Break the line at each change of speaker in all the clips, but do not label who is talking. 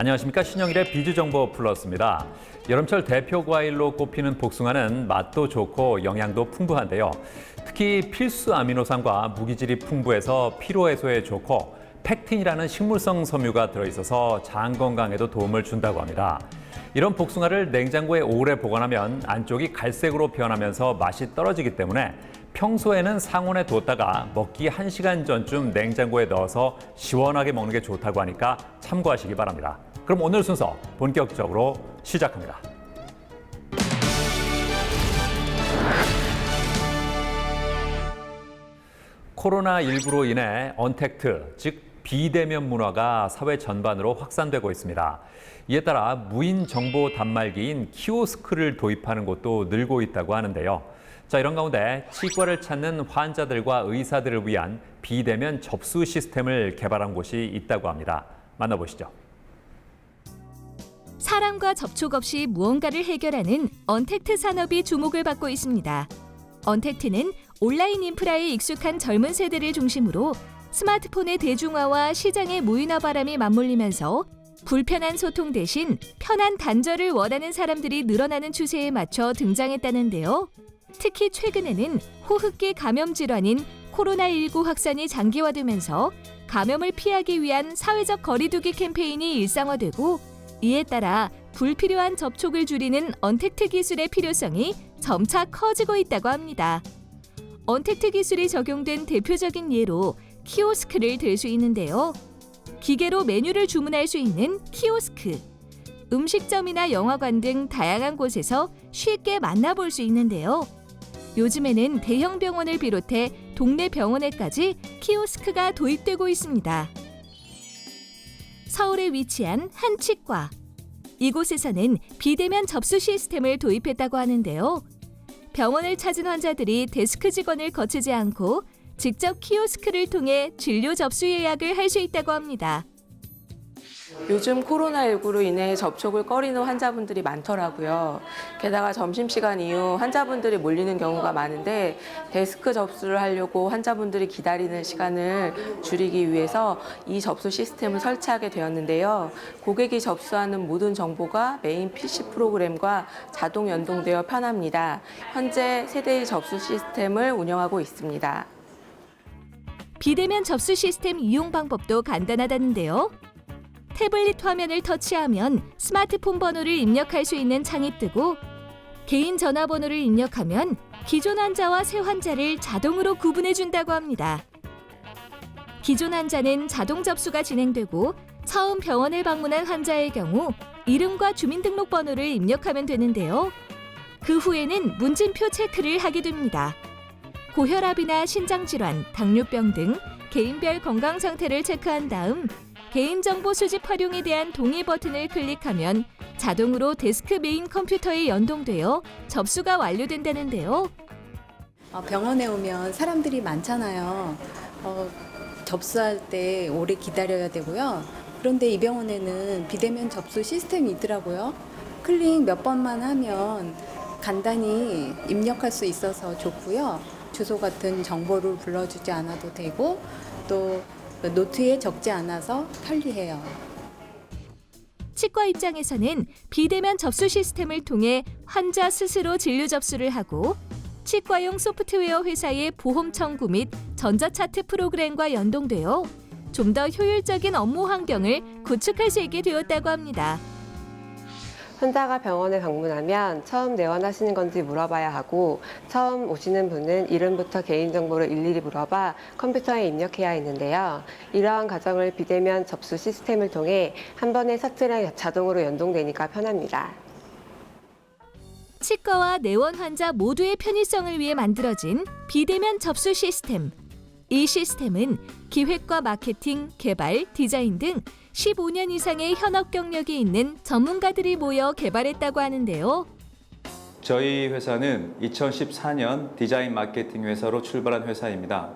안녕하십니까 신영일의 비주정보 플러스입니다. 여름철 대표 과일로 꼽히는 복숭아는 맛도 좋고 영양도 풍부한데요. 특히 필수 아미노산과 무기질이 풍부해서 피로 해소에 좋고 팩틴이라는 식물성 섬유가 들어있어서 장 건강에도 도움을 준다고 합니다. 이런 복숭아를 냉장고에 오래 보관하면 안쪽이 갈색으로 변하면서 맛이 떨어지기 때문에 평소에는 상온에 뒀다가 먹기 한시간 전쯤 냉장고에 넣어서 시원하게 먹는 게 좋다고 하니까 참고하시기 바랍니다. 그럼 오늘 순서 본격적으로 시작합니다. 코로나19로 인해 언택트, 즉 비대면 문화가 사회 전반으로 확산되고 있습니다. 이에 따라 무인 정보 단말기인 키오스크를 도입하는 곳도 늘고 있다고 하는데요. 자, 이런 가운데 치과를 찾는 환자들과 의사들을 위한 비대면 접수 시스템을 개발한 곳이 있다고 합니다. 만나보시죠.
사람과 접촉 없이 무언가를 해결하는 언택트 산업이 주목을 받고 있습니다. 언택트는 온라인 인프라에 익숙한 젊은 세대를 중심으로 스마트폰의 대중화와 시장의 무인화 바람이 맞물리면서 불편한 소통 대신 편한 단절을 원하는 사람들이 늘어나는 추세에 맞춰 등장했다는데요. 특히 최근에는 호흡기 감염 질환인 코로나19 확산이 장기화되면서 감염을 피하기 위한 사회적 거리두기 캠페인이 일상화되고 이에 따라 불필요한 접촉을 줄이는 언택트 기술의 필요성이 점차 커지고 있다고 합니다. 언택트 기술이 적용된 대표적인 예로 키오스크를 들 수 있는데요. 기계로 메뉴를 주문할 수 있는 키오스크. 음식점이나 영화관 등 다양한 곳에서 쉽게 만나볼 수 있는데요. 요즘에는 대형 병원을 비롯해 동네 병원에까지 키오스크가 도입되고 있습니다. 서울에 위치한 한 치과. 이곳에서는 비대면 접수 시스템을 도입했다고 하는데요. 병원을 찾은 환자들이 데스크 직원을 거치지 않고 직접 키오스크를 통해 진료 접수 예약을 할 수 있다고 합니다.
요즘 코로나19로 인해 접촉을 꺼리는 환자분들이 많더라고요. 게다가 점심시간 이후 환자분들이 몰리는 경우가 많은데 데스크 접수를 하려고 환자분들이 기다리는 시간을 줄이기 위해서 이 접수 시스템을 설치하게 되었는데요. 고객이 접수하는 모든 정보가 메인 PC 프로그램과 자동 연동되어 편합니다. 현재 세대의 접수 시스템을 운영하고 있습니다.
비대면 접수 시스템 이용 방법도 간단하다는데요. 태블릿 화면을 터치하면 스마트폰 번호를 입력할 수 있는 창이 뜨고 개인 전화번호를 입력하면 기존 환자와 새 환자를 자동으로 구분해 준다고 합니다. 기존 환자는 자동 접수가 진행되고 처음 병원을 방문한 환자의 경우 이름과 주민등록번호를 입력하면 되는데요. 그 후에는 문진표 체크를 하게 됩니다. 고혈압이나 신장질환, 당뇨병 등 개인별 건강 상태를 체크한 다음 개인정보 수집 활용에 대한 동의 버튼을 클릭하면 자동으로 데스크 메인 컴퓨터에 연동되어 접수가 완료된다는데요.
어, 병원에 오면 사람들이 많잖아요. 어, 접수할 때 오래 기다려야 되고요. 그런데 이 병원에는 비대면 접수 시스템이 있더라고요. 클릭 몇 번만 하면 간단히 입력할 수 있어서 좋고요. 주소 같은 정보를 불러주지 않아도 되고 또 노트에 적지 않아서 편리해요.
치과 입장에서는 비대면 접수 시스템을 통해 환자 스스로 진료 접수를 하고 치과용 소프트웨어 회사의 보험 청구 및 전자차트 프로그램과 연동되어 좀 더 효율적인 업무 환경을 구축할 수 있게 되었다고 합니다.
환자가 병원에 방문하면 처음 내원하시는 건지 물어봐야 하고 처음 오시는 분은 이름부터 개인정보를 일일이 물어봐 컴퓨터에 입력해야 했는데요. 이러한 과정을 비대면 접수 시스템을 통해 한 번에 사트랑 자동으로 연동되니까 편합니다.
치과와 내원 환자 모두의 편의성을 위해 만들어진 비대면 접수 시스템. 이 시스템은 기획과 마케팅, 개발, 디자인 등 15년 이상의 현업 경력이 있는 전문가들이 모여 개발했다고 하는데요.
저희 회사는 2014년 디자인 마케팅 회사로 출발한 회사입니다.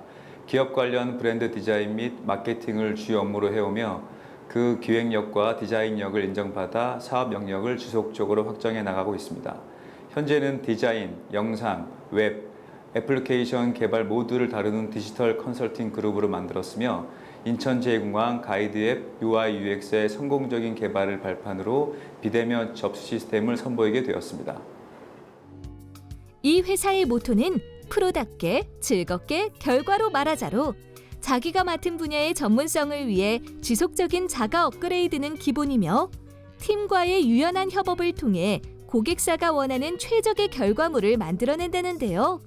기업 관련 브랜드 디자인 및 마케팅을 주요 업무로 해오며 그 기획력과 디자인력을 인정받아 사업 영역을 지속적으로 확장해 나가고 있습니다. 현재는 디자인, 영상, 웹, 애플리케이션 개발 모두를 다루는 디지털 컨설팅 그룹으로 만들었으며 인천제공항 가이드 앱 UI UX의 성공적인 개발을 발판으로 비대면 접수 시스템을 선보이게 되었습니다.
이 회사의 모토는 프로답게 즐겁게 결과로 말하자로 자기가 맡은 분야의 전문성을 위해 지속적인 자가 업그레이드는 기본이며 팀과의 유연한 협업을 통해 고객사가 원하는 최적의 결과물을 만들어낸다는데요.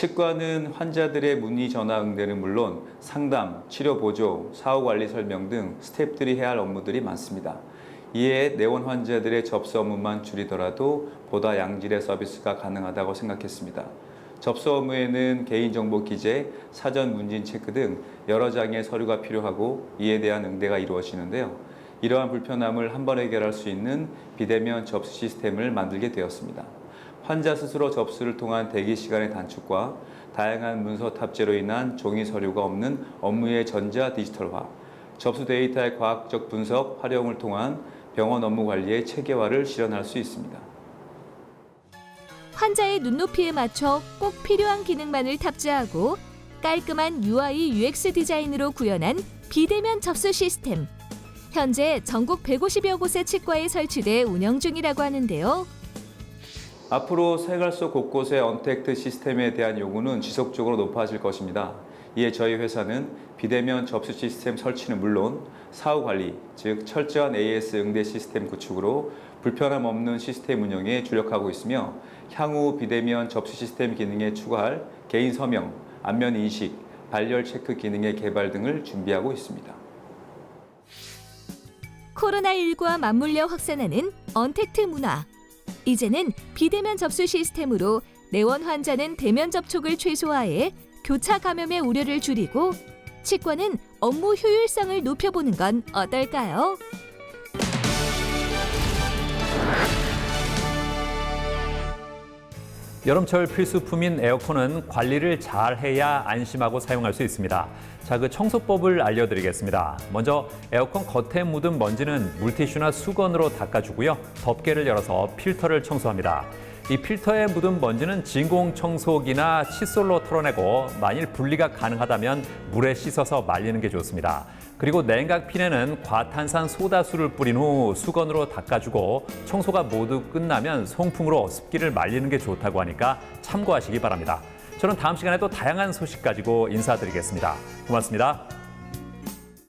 치과는 환자들의 문의 전화 응대는 물론 상담, 치료 보조, 사후 관리 설명 등 스태프들이 해야 할 업무들이 많습니다. 이에 내원 환자들의 접수 업무만 줄이더라도 보다 양질의 서비스가 가능하다고 생각했습니다. 접수 업무에는 개인정보 기재, 사전 문진 체크 등 여러 장의 서류가 필요하고 이에 대한 응대가 이루어지는데요. 이러한 불편함을 한번 해결할 수 있는 비대면 접수 시스템을 만들게 되었습니다. 환자 스스로 접수를 통한 대기 시간의 단축과 다양한 문서 탑재로 인한 종이 서류가 없는 업무의 전자 디지털화, 접수 데이터의 과학적 분석, 활용을 통한 병원 업무 관리의 체계화를 실현할 수 있습니다.
환자의 눈높이에 맞춰 꼭 필요한 기능만을 탑재하고 깔끔한 UI UX 디자인으로 구현한 비대면 접수 시스템. 현재 전국 150여 곳의 치과에 설치돼 운영 중이라고 하는데요.
앞으로 생활 속 곳곳의 언택트 시스템에 대한 요구는 지속적으로 높아질 것입니다. 이에 저희 회사는 비대면 접수 시스템 설치는 물론 사후 관리, 즉 철저한 AS 응대 시스템 구축으로 불편함 없는 시스템 운영에 주력하고 있으며 향후 비대면 접수 시스템 기능에 추가할 개인 서명, 안면 인식, 발열 체크 기능의 개발 등을 준비하고 있습니다.
코로나19와 맞물려 확산하는 언택트 문화. 이제는 비대면 접수 시스템으로 내원 환자는 대면 접촉을 최소화해 교차 감염의 우려를 줄이고 치과는 업무 효율성을 높여보는 건 어떨까요?
여름철 필수품인 에어컨은 관리를 잘 해야 안심하고 사용할 수 있습니다. 자, 그 청소법을 알려드리겠습니다. 먼저 에어컨 겉에 묻은 먼지는 물티슈나 수건으로 닦아주고요. 덮개를 열어서 필터를 청소합니다. 이 필터에 묻은 먼지는 진공 청소기나 칫솔로 털어내고 만일 분리가 가능하다면 물에 씻어서 말리는 게 좋습니다. 그리고 냉각 핀에는 과탄산 소다수를 뿌린 후 수건으로 닦아주고 청소가 모두 끝나면 송풍으로 습기를 말리는 게 좋다고 하니까 참고하시기 바랍니다. 저는 다음 시간에 또 다양한 소식 가지고 인사드리겠습니다. 고맙습니다.